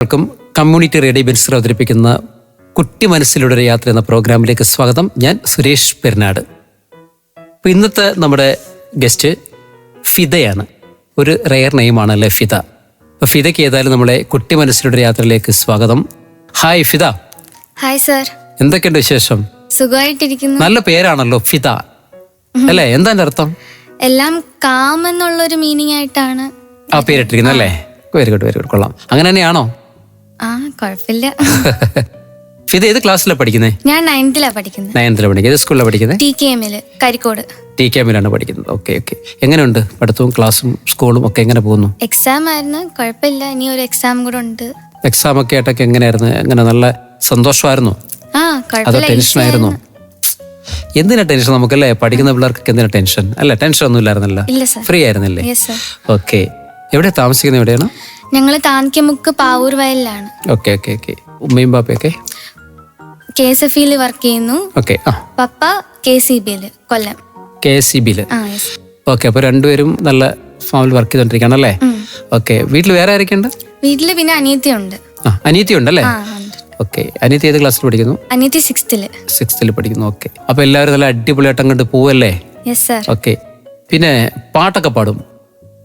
എല്ലാവർക്കും community radio ബെൻസർ അവതരിപ്പിക്കുന്ന കുട്ടി മനസ്സിലൂടെ ഒരു യാത്ര എന്ന പ്രോഗ്രാമിലേക്ക് സ്വാഗതം. ഞാൻ സുരേഷ് പെരുന്നാട്. അപ്പോൾ ഇന്നത്തെ നമ്മുടെ ഗസ്റ്റ് ഫിദയാണ്. ഒരു റെയർ നെയിമാണല്ലേ ഫിദ. അപ്പോൾ ഫിദയ്ക്ക് ഏതായാലും നമ്മളെ കുട്ടി മനസ്സിലൂടെ യാത്രയിലേക്ക് സ്വാഗതം. ഹായ് ഫിദ. ഹായ് സർ എന്തൊക്കെയുണ്ട് വിശേഷം? സുഖമായിട്ടിരിക്കുന്നു. നല്ല പേരാണല്ലോ ഫിദ. അല്ലേ? എന്താ അർത്ഥം? എല്ലാം കാം എന്നുള്ളൊരു മീനിങ് ആയിട്ടാണ് ആ പേരിട്ടിരിക്കുന്നത് അല്ലേ? വെരി ഗുഡ് വെരി ഗുഡ് കൊള്ളാം. അങ്ങനെ തന്നെയാണോ? ആ കുഴപ്പമില്ല ഫിദ ഏത് ക്ലാസ്സിലാണ് പഠിക്കുന്നത് ഞാൻ നയൻത്തിലാ പഠിക്കുന്നത് നയൻത്തിലാണ് പഠിക്കുന്നത് ഏത് സ്കൂളിലാണ് പഠിക്കുന്നത് ടി കെ എമ്മിൽ കരിക്കോട്. ടി കെ എമ്മിലാണ് പഠിക്കുന്നത്. ഓക്കെ ഓക്കെ എങ്ങനെയുണ്ട്? പഠിത്തവും ക്ലാസ്സും സ്കൂളും ഒക്കെ എങ്ങനെ പോകുന്നു? എക്സാം ആയിരുന്നു. കുഴപ്പമില്ല ഇനി ഒരു എക്സാം കൂടെ ഉണ്ട്. എക്സാം ഒക്കെ ആയിട്ടൊക്കെ എങ്ങനെയായിരുന്നു? എങ്ങനെ നല്ല സന്തോഷമായിരുന്നു? ആ അതോ കുഴപ്പമില്ല ടെൻഷൻ ആയിരുന്നു? എന്തിനാ ടെൻഷൻ നമുക്കല്ലേ? പഠിക്കുന്ന പിള്ളേർക്കൊക്കെ എന്തിനാ ടെൻഷൻ അല്ല? ടെൻഷൻ ഒന്നും ഇല്ലായിരുന്നല്ലോ ഇല്ല സർ ഫ്രീ ആയിരുന്നില്ലേ? യെസ് സർ ഓക്കെ എവിടെ താമസിക്കുന്നത്? എവിടെയാണ്? ഞങ്ങൾ Thankimukku Pavoor വയലിലാണ്. Okay okay okay. ഉമ്മയും പാപ്പയൊക്കെ കെ എസ് എഫ് ഇയിൽ വർക്ക് ചെയ്യുന്നു. ഓക്കെ ആ. പപ്പ കെ സി ബിയിൽ കൊല്ലം. കെ എസ് സി ബിയിൽ ആ യെസ് ഓക്കെ അപ്പോൾ രണ്ടുപേരും നല്ല ഫാമിൽ വർക്ക് ചെയ്തോണ്ടിരിക്കുകയാണല്ലേ ഓക്കെ വീട്ടിൽ വേറെ ആരൊക്കെയുണ്ട് വീട്ടിൽ പിന്നെ അനിയത്തിയുണ്ട്. ആ അനിയത്തി ഉണ്ടല്ലേ? ആ ഉണ്ട്. ഓക്കെ അനിയത്തി ഏത് ക്ലാസ്സിൽ പഠിക്കുന്നു? അനിയത്തി സിക്സ്ത്തിൽ സിക്സ്ത്തിൽ പഠിക്കുന്നു ഓക്കെ. അപ്പൊ എല്ലാവരും നല്ല അടിപൊളിയായിട്ട് അങ്ങോട്ട് പോവല്ലേ? യെസ് സർ ഓക്കെ പിന്നെ പാട്ടൊക്കെ പാടും?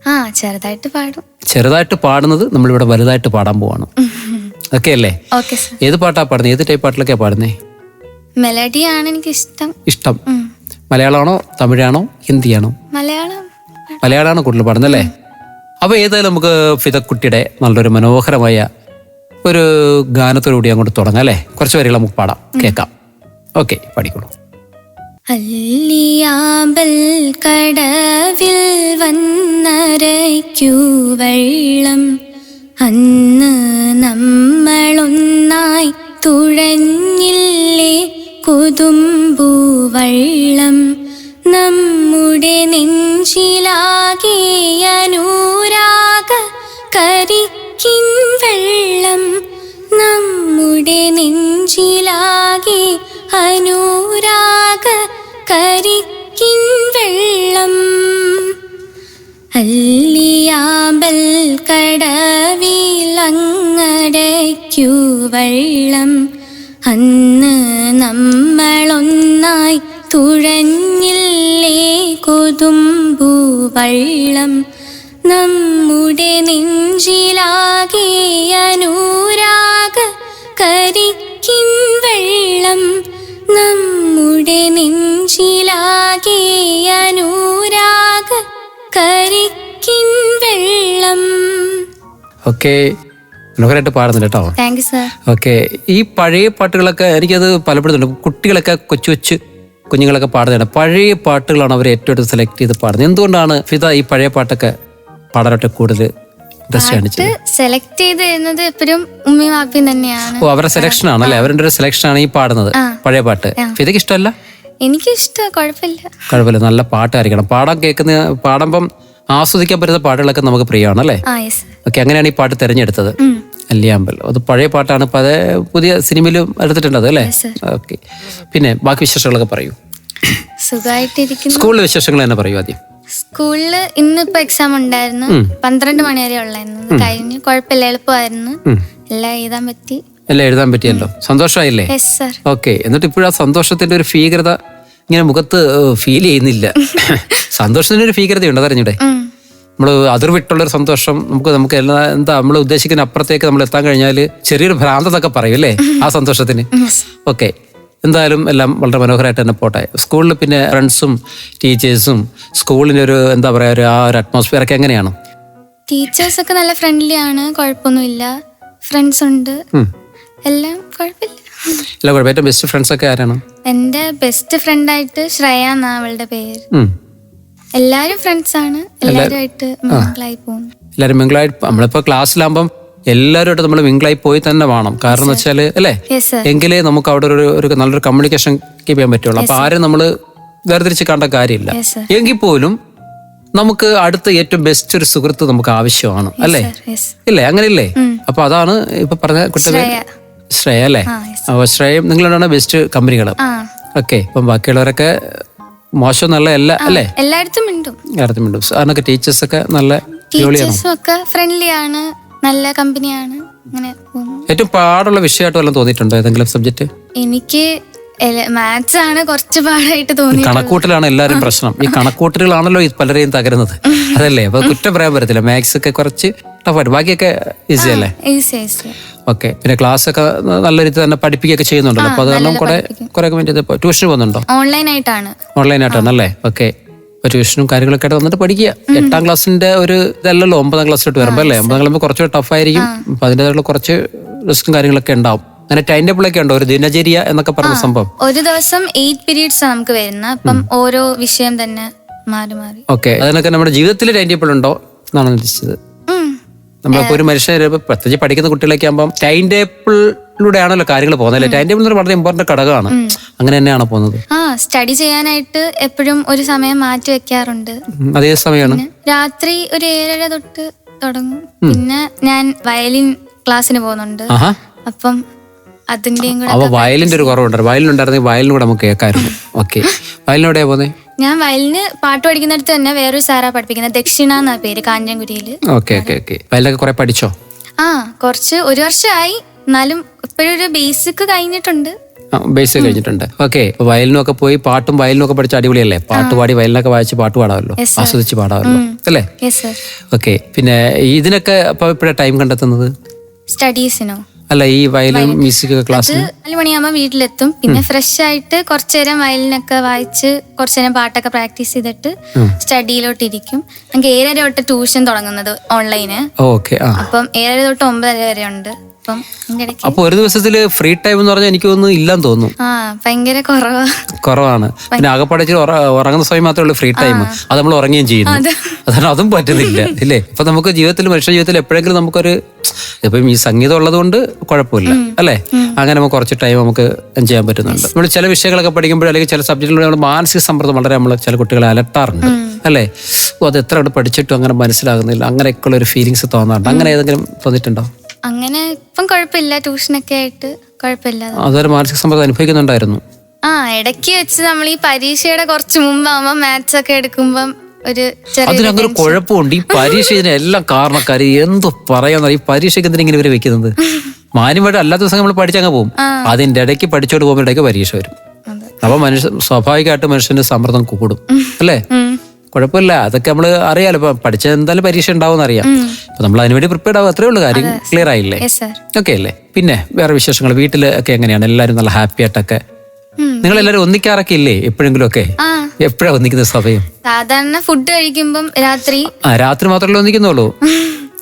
ആ ചെറുതായിട്ട് പാടും. ചെറുതായിട്ട് പാടുന്നത് നമ്മളിവിടെ വലുതായിട്ട് പാടാൻ പോവാണ്. ഓക്കെ അല്ലേ? ഏത് പാട്ടാ പാടുന്നത് ഏത് ടൈപ്പ് പാട്ടിലൊക്കെയാ പാടുന്നേ? മെലഡിയാണ് എനിക്ക് ഇഷ്ടം. ഇഷ്ടം മലയാളമാണോ തമിഴാണോ ഹിന്ദിയാണോ? മലയാളം. മലയാളമാണ് കൂടുതൽ പാടുന്നത് അല്ലേ? അപ്പൊ ഏതായാലും നമുക്ക് ഫിതക്കുട്ടിയുടെ നല്ലൊരു മനോഹരമായ ഒരു ഗാനത്തോടുകൂടി അങ്ങോട്ട് തുടങ്ങാം അല്ലേ? കുറച്ച് വരികൾ നമുക്ക് പാടാം. കേൾക്കാം. ഓക്കെ പാടിക്കോളൂ അല്ലിയാമ്പൽ കടവിൽ വന്നരയ്ക്കു വെള്ളം. അന്ന് നമ്മളൊന്നായി തുഴഞ്ഞില്ലേ കൊതുമ്പു വെള്ളം. നമ്മുടെ നെഞ്ചിലാകിയനൂരാക കരിക്കിൻ വെള്ളം. നമ്മുടെ നെഞ്ചിലാകെ അനുരാഗ കരിക്കിൻ വെള്ളം അല്ലിയാമ്പൽ കടവിലങ്ങടയ്ക്കു വെള്ളം. അന്ന് നമ്മളൊന്നായി തുഴഞ്ഞില്ലേ കൊതുമ്പു വെള്ളം. നമ്മുടെ നെഞ്ചിലാകെ അനുരാഗ കരിക്കിൻ വെള്ളം. നമ്മുടെ നെഞ്ചിലാകെ അനുരാഗ കരിക്കിൻ വെള്ളം. ഓക്കെ മനോഹരമായിട്ട് പാടുന്നുണ്ട് കേട്ടോ. താങ്ക് യു സർ ഓക്കെ ഈ പഴയ പാട്ടുകളൊക്കെ എനിക്കത് പലപ്പോഴും കുട്ടികളൊക്കെ കൊച്ചു കൊച്ചു കുഞ്ഞുങ്ങളൊക്കെ പാടുന്നതാണ്. പഴയ പാട്ടുകളാണ് അവർ ഏറ്റവും സെലക്ട് ചെയ്ത് പാടുന്നത്. എന്തുകൊണ്ടാണ് ഫിദ ഈ പഴയ പാട്ടൊക്കെ പാടാനായിട്ട് കൂടുതൽ ഇൻട്രസ്റ്റ് സെലക്ട് ചെയ്ത് തരുന്നത് എപ്പോഴും ഉമ്മയും വാപ്പിയും തന്നെയാണ്. ഓ അവരുടെ സെലക്ഷൻ ആണല്ലേ? അവരുടെ ഒരു സെലക്ഷൻ ആണ് ഈ പാടുന്നത്. പഴയ പാട്ട്. ഇതൊക്കെ ഇഷ്ടമല്ല? എനിക്ക് ഇഷ്ടം കുഴപ്പമില്ല. കുഴപ്പമില്ല. നല്ല പാട്ടായിരിക്കണം. പാടാൻ കേൾക്കുന്ന പാടുമ്പം ആസ്വദിക്കാൻ പറ്റുന്ന പാട്ടുകളൊക്കെ നമുക്ക് പ്രിയമാണ് അല്ലേ? ഓക്കെ അങ്ങനെയാണ് ഈ പാട്ട് തിരഞ്ഞെടുത്തത്. അല്ലിയാമ്പൽ. അത് പഴയ പാട്ടാണ്. അത് പുതിയ സിനിമയിലും എടുത്തിട്ടുണ്ട് അത് അല്ലേ. ഓക്കെ. പിന്നെ ബാക്കി വിശേഷങ്ങളൊക്കെ പറയൂ. സുഖമായിട്ടിരിക്കുന്നു. സ്കൂളിലെ വിശേഷങ്ങൾ തന്നെ പറയൂ ആദ്യം. സ്കൂളിൽ ഇന്നിപ്പോ എക്സാം ഉണ്ടായിരുന്നു. പന്ത്രണ്ട് മണി വരെ ഉള്ളായിരുന്നു കഴിഞ്ഞു. കുഴപ്പമില്ല. എളുപ്പമായിരുന്നു. എല്ലാം എഴുതാൻ പറ്റി. എല്ലാം എഴുതാൻ പറ്റിയല്ലോ. സന്തോഷമായില്ലേ? ഓക്കെ എന്നിട്ട് ഇപ്പോഴാ സന്തോഷത്തിന്റെ ഒരു ഭീകരത ഇങ്ങനെ മുഖത്ത് ഫീൽ ചെയ്യുന്നില്ല. സന്തോഷത്തിന്റെ ഒരു ഭീകരതയുണ്ട്. അതറിഞ്ഞൂടെ? നമ്മൾ അതിർവിട്ടുള്ള ഒരു സന്തോഷം. നമുക്ക് നമുക്ക് എല്ലാ എന്താ നമ്മൾ ഉദ്ദേശിക്കുന്ന അപ്പുറത്തേക്ക് നമ്മൾ എത്താൻ കഴിഞ്ഞാൽ ചെറിയൊരു ഭ്രാന്തതൊക്കെ പറയും അല്ലേ? ആ സന്തോഷത്തിന്. ഓക്കെ എന്തായാലും എല്ലാം വളരെ മനോഹരമായിട്ട് തന്നെ പോട്ടെ. സ്കൂളിൽ പിന്നെ ഫ്രണ്ട്സും ടീച്ചേഴ്സും സ്കൂളിന്റെ ഒരു എന്താ പറയുക ഒരു ആ ഒരു അറ്റ്മോസ്ഫിയർ ഒക്കെ എങ്ങനെയാണ്? ടീച്ചേഴ്സ് ഒക്കെ നല്ല ഫ്രണ്ട്ലി ആണ് കുഴപ്പമൊന്നുമില്ല. ഫ്രണ്ട്സ് ഉണ്ട്. എല്ലാം കുഴപ്പമില്ല. ഇല്ല കുഴപ്പം. ഏറ്റവും ബെസ്റ്റ് ഫ്രണ്ട്സ് ഒക്കെ ആരാണ്? എന്റെ ബെസ്റ്റ് ഫ്രണ്ടായിട്ട് ശ്രേയ എന്നാ അവളുടെ പേര്. എല്ലാരും ഫ്രണ്ട്സ് ആണ്. എല്ലാവരുമായിട്ട് മംഗളായി പോകുന്നു. എല്ലാവരും മിങ്കിളായി നമ്മളിപ്പോ ക്ലാസ്സിലാകുമ്പം എല്ലാവരുമായിട്ട് നമ്മൾ മിങ്കിളായി പോയി തന്നെ വേണം. കാരണം എന്ന് വെച്ചാൽ അല്ലേ? എങ്കിലേ നമുക്ക് അവിടെ ഒരു ഒരു നല്ലൊരു കമ്മ്യൂണിക്കേഷൻ കീപ്പ് ചെയ്യാൻ പറ്റുള്ളൂ. അപ്പൊ ആരും നമ്മൾ വേർതിരിച്ച് കാണേണ്ട കാര്യമില്ല. എങ്കിൽ പോലും നമുക്ക് അടുത്ത ഏറ്റവും ബെസ്റ്റ് ഒരു സുഹൃത്ത് നമുക്ക് ആവശ്യമാണ്. അല്ലേ? ഇല്ലേ? അങ്ങനെയില്ലേ? അപ്പൊ അതാണ് ഇപ്പൊ പറഞ്ഞ കുട്ടികൾ ശ്രേയ. അല്ലേ? അപ്പൊ ശ്രേയം നിങ്ങളാണ് ബെസ്റ്റ് കമ്പനികൾ ഓക്കെ ഇപ്പം ബാക്കിയുള്ളവരൊക്കെ മോശം നല്ല അല്ല അല്ലേ? എല്ലായിടത്തും എല്ലായിടത്തും മിണ്ടും. അതിനൊക്കെ ടീച്ചേഴ്സൊക്കെ നല്ല ടീച്ചേഴ്സും ഒക്കെ ഫ്രണ്ട്ലി ആണ്. നല്ല കമ്പനിയാണ്. അങ്ങനെ പോകുന്നു. ഏറ്റവും പാടുള്ള വിഷയമായിട്ട് വല്ലതും തോന്നിയിട്ടുണ്ടോ? ഏതെങ്കിലും സബ്ജക്റ്റ് എനിക്ക് മാത്സ് ആണ് കുറച്ച് പാടായിട്ട് തോന്നി കണക്കൂട്ടലാണ് എല്ലാവരും പ്രശ്നം. ഈ കണക്കൂട്ടലുകളാണല്ലോ പലരെയും തകരുന്നത്. അതല്ലേ? അപ്പൊ കുറ്റം പറയാൻ പറ്റത്തില്ല. മാത്സ് ഒക്കെ കുറച്ച് ടഫായിട്ട് ബാക്കിയൊക്കെ ഈസി അല്ലേ? ഓക്കെ പിന്നെ ക്ലാസ് ഒക്കെ നല്ല രീതി തന്നെ പഠിപ്പിക്കുകയൊക്കെ ചെയ്യുന്നുണ്ടല്ലോ. അപ്പൊ അത് കാരണം കുറെ കുറെ വേണ്ടി ട്യൂഷന് പോകുന്നുണ്ടോ? ഓൺലൈൻ ആയിട്ടാണ്. ഓൺലൈൻ ആയിട്ടാണ് അല്ലേ ഓക്കെ ട്യൂഷനും കാര്യങ്ങളൊക്കെ ആയിട്ട് വന്നിട്ട് പഠിക്കുക. എട്ടാം ക്ലാസ്സിന്റെ ഒരു ഇതല്ലല്ലോ ഒമ്പതാം ക്ലാസ് തൊട്ട് വരുമ്പോ അല്ലേ? ഒമ്പതാം ക്ലാസ് കുറച്ച് ടഫ് ആയിരിക്കും അപ്പൊ അതിന്റെതായിട്ടുള്ള കുറച്ച് റിസ്ക്കും കാര്യങ്ങളൊക്കെ ഉണ്ടാവും. അങ്ങനെ ടൈം ടേബിൾ ഒക്കെ ഉണ്ടോ? ഒരു ദിനചര്യ എന്നൊക്കെ പറഞ്ഞ സംഭവം? ഒരു ദിവസം എയ്റ്റ് പീരീഡ്സ് നമുക്ക് വരുന്നത്. അപ്പം ഓരോ വിഷയം തന്നെ മാറി മാറി. ഓക്കെ. അതിനൊക്കെ നമ്മുടെ ജീവിതത്തിൽ ടൈം ടേബിൾ ഉണ്ടോ എന്നാണ് ഉദ്ദേശിച്ചത്. നമ്മളിപ്പോ ഒരു മനുഷ്യന് ഇപ്പൊ പ്രത്യേകിച്ച് പഠിക്കുന്ന കുട്ടികളൊക്കെ ആകുമ്പോൾ ടൈം ടേബിളിലൂടെ ആണല്ലോ കാര്യങ്ങൾ പോകുന്നത് ടൈം ടേബിൾ വളരെ ഇമ്പോർട്ടന്റ് ഘടകമാണ്. അങ്ങനെ തന്നെയാണ് പോകുന്നത്? ആ സ്റ്റഡി ചെയ്യാനായിട്ട് എപ്പോഴും ഒരു സമയം മാറ്റി വെക്കാറുണ്ട്. അതേ സമയമാണ്. രാത്രി ഒരു ഏഴര തൊട്ട് തുടങ്ങും. പിന്നെ ഞാൻ വയലിൻ ക്ലാസ്സിന് പോകുന്നുണ്ട്. അപ്പം അതിന്റെയും കൂടെ അപ്പൊ വയലിന്റെ ഒരു കുറവുണ്ടായിരുന്നു വയലിൻ ഉണ്ടായിരുന്നെങ്കിൽ വയലിനും കൂടെ നമുക്ക് കേൾക്കായിരുന്നു ഓക്കെ. വയലിനെവിടെയാ പോകുന്നത് ഞാൻ വയലിന് പാട്ട് പഠിക്കുന്നിടത്ത് തന്നെ വേറൊരു സാറാ പഠിപ്പിക്കുന്നത്. ദക്ഷിണ എന്നാ പേര് കാഞ്ഞങ്കുരിയിൽ ഓക്കെ ഓക്കെ ഓക്കെ. വയലിനൊക്കെ കുറെ പഠിച്ചോ? ആ കുറച്ച് ഒരു വർഷമായി എന്നാലും ഇപ്പോഴൊരു ബേസിക് കഴിഞ്ഞിട്ടുണ്ട്. ബേസ് കഴിഞ്ഞിട്ടുണ്ട്. ഓക്കെ വയലിനും ഒക്കെ പോയി പാട്ടും വയലിനും ഒക്കെ പഠിച്ച അടിപൊളിയല്ലേ? പാട്ട് പാടി വയലിനൊക്കെ വായിച്ച് പാട്ട് പാടാമല്ലോ? ആസ്വദിച്ച് പാടാമല്ലോ? അല്ലേ? ഓക്കെ പിന്നെ ഇതിനൊക്കെ അപ്പൊ എപ്പോഴാണ് ടൈം കണ്ടെത്തുന്നത്? സ്റ്റഡീസിനോ അല്ല ഈ വയലിൻ മ്യൂസിക് ക്ലാസ് നാല് മണിയാകുമ്പോൾ വീട്ടിലെത്തും. പിന്നെ ഫ്രഷ് ആയിട്ട് കുറച്ചു നേരം വയലിനൊക്കെ വായിച്ച് കുറച്ചു നേരം പാട്ടൊക്കെ പ്രാക്ടീസ് ചെയ്തിട്ട് സ്റ്റഡിയിലോട്ട് ഇരിക്കും നമുക്ക് ഏഴര തൊട്ട് ട്യൂഷൻ തുടങ്ങുന്നത് ഓൺലൈന് അപ്പം ഏഴര തൊട്ട് ഒമ്പതര വരെ ഉണ്ട്. അപ്പം ഒരു ദിവസത്തിൽ ഫ്രീ ടൈം എന്ന് പറഞ്ഞാൽ എനിക്ക് ഒന്നും ഇല്ലാന്ന് തോന്നുന്നു. ഭയങ്കര കുറവാ. കുറവാണ്. പിന്നെ ആകപ്പാടെ ഉറങ്ങുന്ന സമയം മാത്രമേ ഉള്ളൂ ഫ്രീ ടൈം. അത് നമ്മൾ ഉറങ്ങുകയും ചെയ്യുന്നു. അതാണ് അതും പറ്റുന്നില്ല ഇല്ലേ? അപ്പൊ നമുക്ക് ജീവിതത്തിൽ മനുഷ്യ ജീവിതത്തിൽ എപ്പോഴെങ്കിലും നമുക്കൊരു ഇപ്പം ഈ സംഗീതം ഉള്ളത് കൊണ്ട് കുഴപ്പമില്ല അല്ലേ? അങ്ങനെ നമുക്ക് കുറച്ച് ടൈം നമുക്ക് ചെയ്യാൻ പറ്റുന്നുണ്ട്. നമ്മൾ ചില വിഷയങ്ങളൊക്കെ പഠിക്കുമ്പോൾ അല്ലെങ്കിൽ ചില സബ്ജക്റ്റുകളിൽ നമ്മൾ മാനസിക സമ്മർദ്ദം വളരെ നമ്മൾ ചില കുട്ടികളെ അലട്ടാറുണ്ട് അല്ലേ? ഓ അത് എത്ര അവിടെ പഠിച്ചിട്ടും അങ്ങനെ മനസ്സിലാകുന്നില്ല. അങ്ങനെയൊക്കെയുള്ള ഒരു ഫീലിങ്സ് തോന്നാറുണ്ട്. അങ്ങനെ ഏതെങ്കിലും തോന്നിയിട്ടുണ്ടോ? അങ്ങനെ ഇപ്പം കുഴപ്പമില്ല ട്യൂഷനൊക്കെ ആയിട്ട് കുഴപ്പമില്ല. അതൊരു മാനസിക സമ്മർദ്ദം അനുഭവിക്കുന്നുണ്ടായിരുന്നു. ആ ഇടയ്ക്ക് വെച്ച് നമ്മൾ ഈ പരീക്ഷയുടെ കുറച്ച് മുമ്പാകുമ്പോൾ മാത്സ് ഒക്കെ എടുക്കുമ്പം ഒരു ഒരു കുഴപ്പമുണ്ട്. ഈ പരീക്ഷ ഇതിനെല്ലാം കാരണക്കാര് എന്തോ പറയാന്ന് ഈ പരീക്ഷയ്ക്ക് എന്തിനാ ഇങ്ങനെ ഇവർ വെക്കുന്നത്? മാന്യമായിട്ട് അല്ലാത്ത ദിവസം നമ്മൾ പഠിച്ചങ്ങ് പോകും. അതിന്റെ ഇടയ്ക്ക് പഠിച്ചോട്ട് പോകുമ്പോൾ ഇടയ്ക്ക് പരീക്ഷ വരും. അപ്പൊ മനുഷ്യ സ്വാഭാവികമായിട്ട് മനുഷ്യന്റെ സമ്മർദ്ദം കൂടും. അല്ലേ. കുഴപ്പമില്ല. അതൊക്കെ നമ്മൾ അറിയാലോ. ഇപ്പൊ പഠിച്ച എന്തായാലും പരീക്ഷ ഉണ്ടാവും അറിയാം അപ്പൊ നമ്മൾ അതിനുവേണ്ടി പ്രിപ്പയർഡ് ആവും. അത്രേ ഉള്ളൂ കാര്യം. ക്ലിയർ ആയില്ലേ? ഓക്കെ അല്ലേ? പിന്നെ വേറെ വിശേഷങ്ങൾ. വീട്ടിൽ ഒക്കെ എങ്ങനെയാണ്? എല്ലാവരും നല്ല ഹാപ്പി ആയിട്ടൊക്കെ? നിങ്ങൾ എല്ലാരും ഒന്നിക്കാറൊക്കെ ഇല്ലേ? എപ്പോഴെങ്കിലും ഒക്കെ? എപ്പോഴാ ഒന്നിക്കുന്ന സമയം? സാധാരണ ഫുഡ് കഴിക്കുമ്പം രാത്രി. ആ രാത്രി മാത്രമല്ലേ ഒന്നിക്കുന്നുള്ളൂ.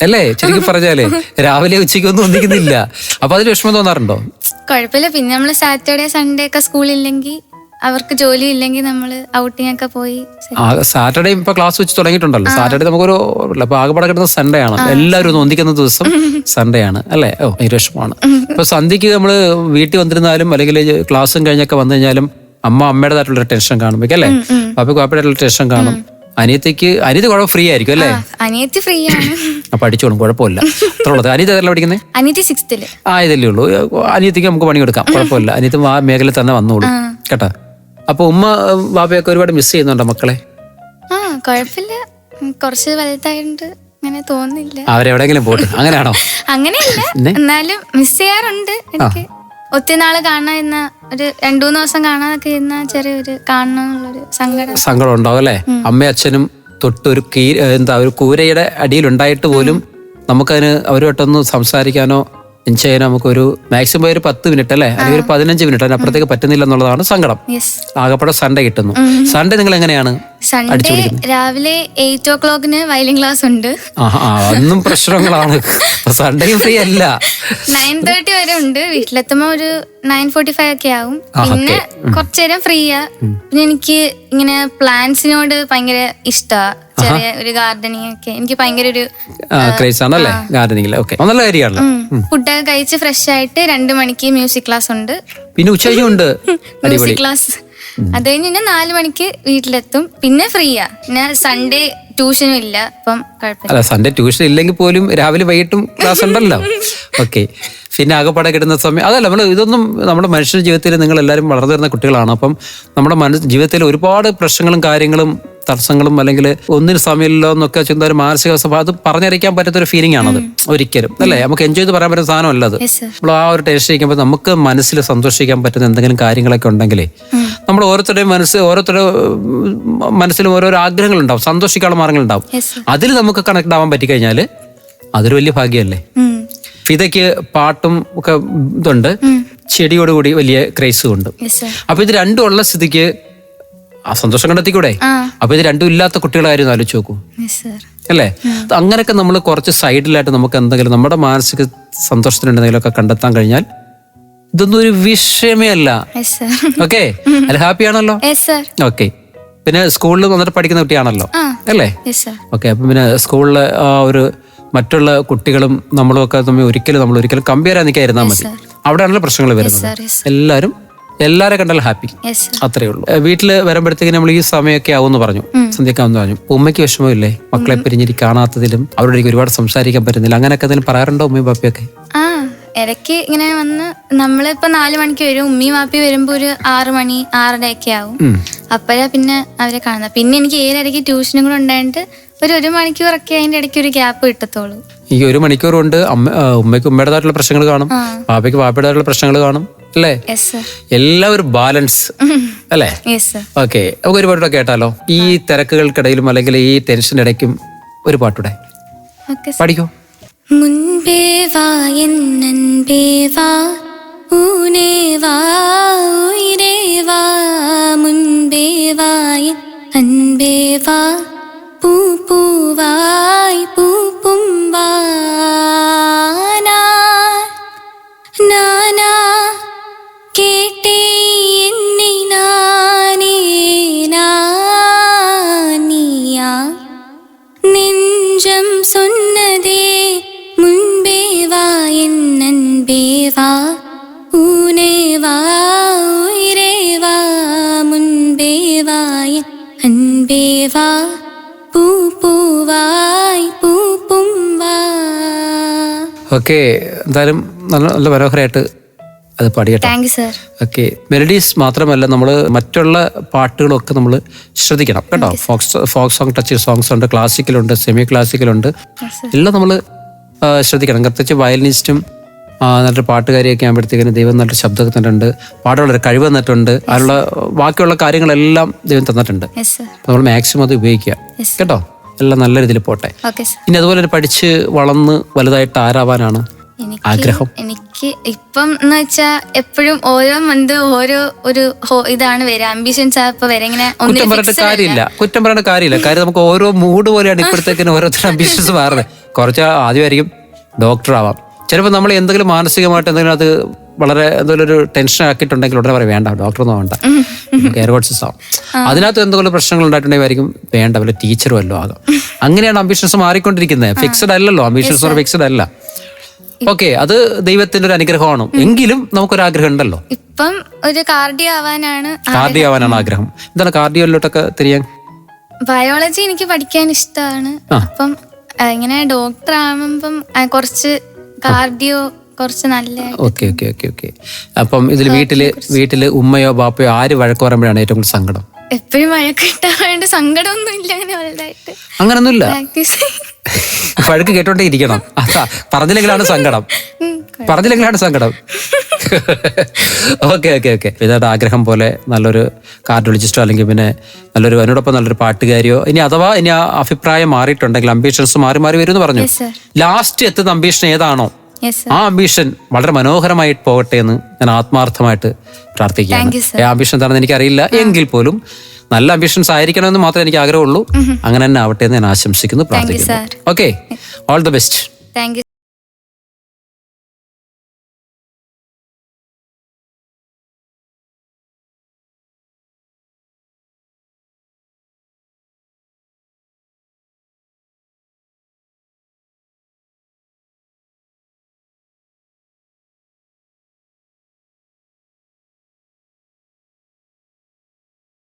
അല്ലേ? ശരിക്കും പറഞ്ഞാലേ രാവിലെ ഉച്ചയ്ക്ക് ഒന്നും ഒന്നിക്കുന്നില്ല. അപ്പൊ അതിൽ വിഷമം തോന്നാറുണ്ടോ? കുഴപ്പമില്ല. പിന്നെ നമ്മൾ സാറ്റർഡേ സൺഡേ ഒക്കെ സ്കൂളില്ലെങ്കിൽ അവർക്ക് ജോലി ഇല്ലെങ്കിൽ നമ്മൾ ഔട്ടിംഗ് ഒക്കെ പോയി സാറ്റർഡേ ഇപ്പൊ ക്ലാസ് വെച്ച് തുടങ്ങിയിട്ടുണ്ടല്ലോ. സാറ്റർഡേ നമുക്കൊരു ആകെപ്പാടെ കിട്ടുന്ന സൺഡേ ആണ്. എല്ലാവരും ഒന്ന് ഒന്നിക്കുന്ന ദിവസം സൺഡേ ആണ്. അല്ലേ? ഓ വിഷമമാണ്. ഇപ്പൊ സന്ധ്യക്ക് നമ്മൾ വീട്ടിൽ വന്നിരുന്നാലും അല്ലെങ്കിൽ ക്ലാസ്സും കഴിഞ്ഞൊക്കെ വന്നു കഴിഞ്ഞാലും അമ്മ അമ്മയുടേതായിട്ടുള്ള ടെൻഷൻ കാണും അല്ലേ? പാപ്പയ്ക്ക് കുഴപ്പമായിട്ടുള്ള ടെൻഷൻ കാണും. അനിയത്തിക്ക് അനിയത്തി കുഴപ്പം ഫ്രീ ആയിരിക്കും അല്ലേ? അനിയത്തി ഫ്രീ ആണ്. ആ പഠിച്ചോളും കുഴപ്പമില്ല. അത്ര ഉള്ളത്. അനിയത്തി അതല്ല പഠിക്കുന്നത് അനിയത്തി സിക്സ്ത്തിൽ ആ ഇതല്ലേ ഉള്ളൂ. അനിയത്തിക്ക് നമുക്ക് പണി കൊടുക്കാം കുഴപ്പമില്ല. അനിയത്തി ആ മേഖലയിൽ തന്നെ വന്നോളൂ. കേട്ടാ? അപ്പൊ ഉമ്മ ബാബയൊക്കെ ഒരുപാട് മിസ് ചെയ്യുന്നുണ്ടോ മക്കളെ? ആ കുഴപ്പമില്ല കുറച്ച് വലുതായിട്ടുണ്ട് അങ്ങനെ തോന്നില്ല അവരെവിടെങ്കിലും പോട്ടെ. അങ്ങനെയാണോ? അങ്ങനെയല്ല. എന്നാലും മിസ് ചെയ്യാറുണ്ട്. എനിക്ക് ഒത്തിരി നാൾ കാണാതിരുന്ന ഒരു രണ്ടു മൂന്ന് ദിവസം കാണാതൊക്കെ ഇരുന്ന ചെറിയൊരു കാണണമെന്നുള്ളൊരു സങ്കടം. സങ്കടം ഉണ്ടാവും അല്ലേ അമ്മയും അച്ഛനും തൊട്ട് ഒരു കീ എന്താ ഒരു കൂരയുടെ അടിയിലുണ്ടായിട്ട് പോലും നമുക്കതിന് അവരുമായിട്ടൊന്ന് സംസാരിക്കാനോ ചെയ്യാനോ നമുക്കൊരു മാക്സിമം ഒരു പത്ത് മിനിറ്റ് അല്ലേ? അല്ലെങ്കിൽ ഒരു പതിനഞ്ച് മിനിറ്റ് അതിനപ്പുറത്തേക്ക് പറ്റുന്നില്ല എന്നുള്ളതാണ് സങ്കടം ആകപ്പാടെ സൺഡേ കിട്ടുന്നു. സൺഡേ നിങ്ങൾ എങ്ങനെയാണ് സൺഡേ രാവിലെ എയ്റ്റ് ഓ ക്ലോക്കിന് വയലിൻ ക്ലാസ് ഉണ്ട് അന്നും പ്രശ്നങ്ങളാണ്. സൺഡേയും ഫ്രീ അല്ല. നയൻ തേർട്ടി വരെ ഉണ്ട്. വീട്ടിലെത്തുമ്പോ ഒരു നയൻ ഫോർട്ടി ഫൈവ് ഒക്കെ ആവും. പിന്നെ കുറച്ചുനേരം ഫ്രീയാ പിന്നെ എനിക്ക് ഇങ്ങനെ പ്ലാന്റ്സിനോട് ഭയങ്കര ഇഷ്ടാ. ചെറിയ ഒരു ഗാർഡനിങ് ഒക്കെ. എനിക്ക് ഭയങ്കര ഒരു ക്രൈസ് ആണല്ലേ? ഗാർഡനിങ്ങിൽ ഓക്കെ നല്ല കാര്യമാണല്ലോ. ഫുഡൊക്കെ കഴിച്ച് ഫ്രഷ് ആയിട്ട് രണ്ടു മണിക്ക് മ്യൂസിക് ക്ലാസ് ഉണ്ട്. പിന്നെ ഉച്ചയ്ക്കും ഉണ്ട്. മ്യൂസിക് ക്ലാസ് അത് കഴിഞ്ഞ് പിന്നെ നാല് മണിക്ക് വീട്ടിലെത്തും. പിന്നെ ഫ്രീയാ. ഞാൻ സൺഡേ ട്യൂഷനും ഇല്ല. അപ്പം കുഴപ്പമില്ല. അല്ല സൺഡേ ട്യൂഷൻ ഇല്ലെങ്കിൽ പോലും രാവിലെ വൈകിട്ടും ക്ലാസ് ഉണ്ടല്ലോ. ഓക്കെ പിന്നെ ആകെപ്പാടെ കിട്ടുന്ന സമയം. അതല്ല നമ്മൾ ഇതൊന്നും നമ്മുടെ മനുഷ്യ ജീവിതത്തിൽ നിങ്ങൾ എല്ലാവരും വളർന്നു വരുന്ന കുട്ടികളാണ്. അപ്പം നമ്മുടെ മനസ്സ് ജീവിതത്തിൽ ഒരുപാട് പ്രശ്നങ്ങളും കാര്യങ്ങളും തടസ്സങ്ങളും അല്ലെങ്കിൽ ഒന്നിന് സമയമില്ലോ എന്നൊക്കെ ചിന്ത ഒരു മാനസികാവസ്ഥ. അത് പറഞ്ഞറിയിക്കാൻ പറ്റാത്ത ഒരു ഫീലിംഗ് ആണത് ഒരിക്കലും. അല്ലേ? നമുക്ക് എൻജോയ് ചെയ്ത് പറയാൻ പറ്റുന്ന സാധനമല്ല അത്. നമ്മൾ ആ ഒരു ടേസ്റ്റ് ഇരിക്കുമ്പോൾ നമുക്ക് മനസ്സിൽ സന്തോഷിക്കാൻ പറ്റുന്ന എന്തെങ്കിലും കാര്യങ്ങളൊക്കെ ഉണ്ടെങ്കിലേ നമ്മൾ ഓരോരുത്തരുടെയും മനസ്സ് ഓരോരുത്തരുടെ മനസ്സിലും ഓരോരോ ആഗ്രഹങ്ങളുണ്ടാവും. സന്തോഷിക്കാനുള്ള മാർഗങ്ങളുണ്ടാവും അതിൽ നമുക്ക് കണക്ട് ആവാൻ പറ്റിക്കഴിഞ്ഞാൽ അതൊരു വലിയ ഭാഗ്യമല്ലേ? ഫിതയ്ക്ക് പാട്ടും ഒക്കെ ഇതുണ്ട്. ചെടിയോടുകൂടി വലിയ ക്രൈസും ഉണ്ട്. അപ്പൊ ഇത് രണ്ടും ഉള്ള സ്ഥിതിക്ക് ആ സന്തോഷം കണ്ടെത്തിക്കൂടെ? അപ്പൊ ഇത് രണ്ടും ഇല്ലാത്ത കുട്ടികളെ കാര്യം ആലോചിച്ച് നോക്കൂ. അല്ലേ? അങ്ങനെയൊക്കെ നമ്മൾ കുറച്ച് സൈഡിലായിട്ട് നമുക്ക് എന്തെങ്കിലും നമ്മുടെ മാനസിക സന്തോഷത്തിന് ഒക്കെ കണ്ടെത്താൻ കഴിഞ്ഞാൽ ഇതൊന്നും ഒരു വിഷയമേ അല്ല. ഓക്കെ അല്ല ഹാപ്പി ആണല്ലോ? ഓക്കെ പിന്നെ സ്കൂളിൽ വന്നിട്ട് പഠിക്കുന്ന കുട്ടിയാണല്ലോ? അല്ലേ? ഓക്കെ അപ്പം പിന്നെ സ്കൂളിലെ ആ ഒരു മറ്റുള്ള കുട്ടികളും നമ്മളും ഒക്കെ തമ്മിൽ ഒരിക്കലും നമ്മൾ ഒരിക്കലും കമ്പയർ ചെയ്യാൻ നിൽക്കാതിരുന്നാൽ മതി. അവിടെയാണല്ലോ പ്രശ്നങ്ങൾ വരുന്നത്. എല്ലാവരും എല്ലാരെ കണ്ടാൽ ഹാപ്പി അത്രേ ഉള്ളൂ. വീട്ടിൽ വരുമ്പോഴത്തേക്കും നമ്മൾ ഈ സമയമൊക്കെ ആവുമെന്ന് പറഞ്ഞു. സന്ധ്യക്കാവെന്ന് പറഞ്ഞു. ഉമ്മയ്ക്ക് വിഷമമില്ലേ മക്കളെ പിരിഞ്ഞിരി കാണാത്തതിലും അവരോട് എനിക്ക് ഒരുപാട് സംസാരിക്കാൻ പറ്റുന്നില്ല. അങ്ങനെയൊക്കെ എന്തെങ്കിലും പറയാറുണ്ടോ ഉമ്മയും പാപ്പയൊക്കെ ഇടയ്ക്ക് ഇങ്ങനെ വന്ന് നമ്മളിപ്പോ നാല് മണിക്ക് വരും. ഉമ്മി വാപ്പി വരുമ്പോ ഒരു ആറ് മണി ആറര ഒക്കെ ആവും അപ്പഴാ പിന്നെ അവരെ കാണുന്നത്. പിന്നെ എനിക്ക് ഏഴരയ്ക്ക് ട്യൂഷനും കൂടെ ഉണ്ടായിട്ട് ഒരു ഒരു മണിക്കൂറൊക്കെ അതിന്റെ ഇടയ്ക്ക് ഒരു ഗ്യാപ്പ് കിട്ടത്തുള്ളൂ. ഈ ഒരു മണിക്കൂർ കൊണ്ട് അമ്മ ഉമ്മയ്ക്ക് ഉമ്മയുടേതായിട്ടുള്ള പ്രശ്നങ്ങൾ കാണും. വാപ്പയ്ക്ക് പാപ്പയ്ക്ക് പാപ്പയുടേതായിട്ടുള്ള പ്രശ്നങ്ങൾ കാണും. അല്ലേ? എല്ലാം ഒരു ബാലൻസ് അല്ലേ? ഓക്കെ നമുക്ക് ഒരു പാട്ടൂടെ കേട്ടാലോ? ഈ തിരക്കുകൾക്കിടയിലും അല്ലെങ്കിൽ ഈ ടെൻഷൻ ഇടയ്ക്കും ഒരു പാട്ടൂടെ പഠിക്കോ. முன்பே வா என் நன்பே வா ஊனே வா உயிரே வா முன்பே பூ பூவாய் பூ പൂ പൂ ഓക്കെ എന്തായാലും നല്ല നല്ല മനോഹരമായിട്ട് അത് പാടിയട്ടെ. Thank you sir okay melodies മാത്രമല്ല നമ്മൾ മറ്റുള്ള പാട്ടുകളൊക്കെ നമ്മൾ ശ്രദ്ധിക്കണം കേട്ടോ. Folks folks song touch songs ഉണ്ട് ക്ലാസിക്കലുണ്ട് സെമി ക്ലാസിക്കലുണ്ട് എല്ലാം നമ്മൾ ശ്രദ്ധിക്കണം. പ്രത്യേകിച്ച് വയലിനിസ്റ്റും നല്ലൊരു പാട്ടുകാരിയൊക്കെ ആകുമ്പോഴത്തേക്കിനും ദൈവം നല്ലൊരു ശബ്ദം തന്നിട്ടുണ്ട്. പാടുകളൊരു കഴിവ് തന്നിട്ടുണ്ട്. അതിനുള്ള ബാക്കിയുള്ള കാര്യങ്ങളെല്ലാം ദൈവം തന്നിട്ടുണ്ട്. നമ്മൾ മാക്സിമം അത് ഉപയോഗിക്കുക. കേട്ടോ? എല്ലാം നല്ല രീതിയിൽ പോട്ടെ. ഇനി അതുപോലെ പഠിച്ച് വളർന്ന് വലുതായിട്ട് ആരാവാനാണ് ആഗ്രഹം? എനിക്ക് ഇപ്പം എന്ന് വെച്ചാ എപ്പോഴും ഓരോ മന്ത് ഓരോ ഒരു ഇതാണ് വരിക ആംബിഷൻസ് ആ ഇപ്പൊ വരെ. ഇങ്ങനെ കുറ്റം ഒന്നിലും പറഞ്ഞിട്ട് fixed അല്ല. കാര്യമില്ല. കുറ്റം പറയേണ്ട കാര്യമില്ല. കാര്യം നമുക്ക് ഓരോ മൂഡ് പോലെയാണ് ഇപ്പോഴത്തേക്കിന് ഓരോരുത്തരും ആംബിഷൻസ് മാറുന്നത്. കുറച്ച് ആദ്യമായിരിക്കും ഡോക്ടർ ആവാം. ചിലപ്പോൾ നമ്മൾ എന്തെങ്കിലും മാനസികമായിട്ട് എന്തെങ്കിലും അത് വളരെ എന്തെങ്കിലും ഒരു ടെൻഷൻ ആക്കിയിട്ടുണ്ടെങ്കിൽ ഉടനെ പറയും വേണ്ട ഡോക്ടർ ഒന്നും വേണ്ട. എയർ കോഡ്സസ് ആവും അതിനകത്ത് എന്തെങ്കിലും പ്രശ്നങ്ങൾ ഉണ്ടായിട്ടുണ്ടെങ്കിൽ വേണ്ട വല്ല ടീച്ചറും അല്ലോ ആകാം. അങ്ങനെയാണ് അംബിഷൻസ് മാറിക്കൊണ്ടിരിക്കുന്നത്. ഫിക്സഡ് അല്ലല്ലോ അംബിഷൻസ് ഫിക്സഡ് അല്ല. ഓക്കെ അത് ദൈവത്തിന്റെ ഒരു അനുഗ്രഹമാണ്? എങ്കിലും നമുക്കൊരു ആഗ്രഹം ഉണ്ടല്ലോ ഇപ്പം ഒരു കാർഡിയോ ആവാനാണ് കാർഡിയോ ആവാനാണ് ആഗ്രഹം. എന്താണ് കാർഡിയോയിലോട്ടൊക്കെ തിരിയാൻ? ബയോളജി എനിക്ക് പഠിക്കാൻ ഇഷ്ടമാണ്. അപ്പം ഇങ്ങനെ ഡോക്ടർ ആവുമ്പം കുറച്ച് കാർഡിയോ കുറച്ച് നല്ല ഓക്കെ ഓക്കെ ഓക്കെ ഓക്കെ. അപ്പം ഇതിൽ വീട്ടിൽ വീട്ടിൽ ഉമ്മയോ ബാപ്പയോ ആര് വഴക്ക് പറയുമ്പോഴാണ് ഏറ്റവും കൂടുതൽ സങ്കടം? എപ്പോഴും മഴക്ക് കിട്ടാണ്ട് സങ്കടമൊന്നും ഇല്ല അങ്ങനെ വലുതായിട്ട്. അങ്ങനൊന്നുമില്ല. വഴക്ക് കേട്ടോണ്ടേ ഇരിക്കണം. അതാ പറഞ്ഞില്ലെങ്കിലാണ് സങ്കടം. പറഞ്ഞില്ലെങ്കിലാണ് സങ്കടം. ഓക്കെ ഓക്കെ ഓക്കെ ഇതായിട്ട് ആഗ്രഹം പോലെ നല്ലൊരു കാർഡിയോളജിസ്റ്റോ അല്ലെങ്കിൽ പിന്നെ നല്ലൊരു അതിനോടൊപ്പം നല്ലൊരു പാട്ടുകാരിയോ ഇനി അഥവാ ഇനി ആ അഭിപ്രായം മാറിയിട്ടുണ്ടെങ്കിൽ അംബീഷൻസ് മാറി മാറി വരും എന്ന് പറഞ്ഞു ലാസ്റ്റ് എത്തുന്ന അംബീഷൻ ഏതാണോ ആ അംബീഷൻ വളരെ മനോഹരമായിട്ട് പോകട്ടെ എന്ന് ഞാൻ ആത്മാർത്ഥമായിട്ട് പ്രാർത്ഥിക്കുകയാണ്. അംബീഷൻ എന്താണെന്ന് എനിക്കറിയില്ല. എങ്കിൽ പോലും നല്ല അംബീഷൻസ് ആയിരിക്കണമെന്ന് മാത്രമേ എനിക്ക് ആഗ്രഹമുള്ളൂ അങ്ങനെ തന്നെ ആവട്ടെ എന്ന് ഞാൻ ആശംസിക്കുന്നു പ്രാർത്ഥിക്കുന്നു. Okay all the best thank you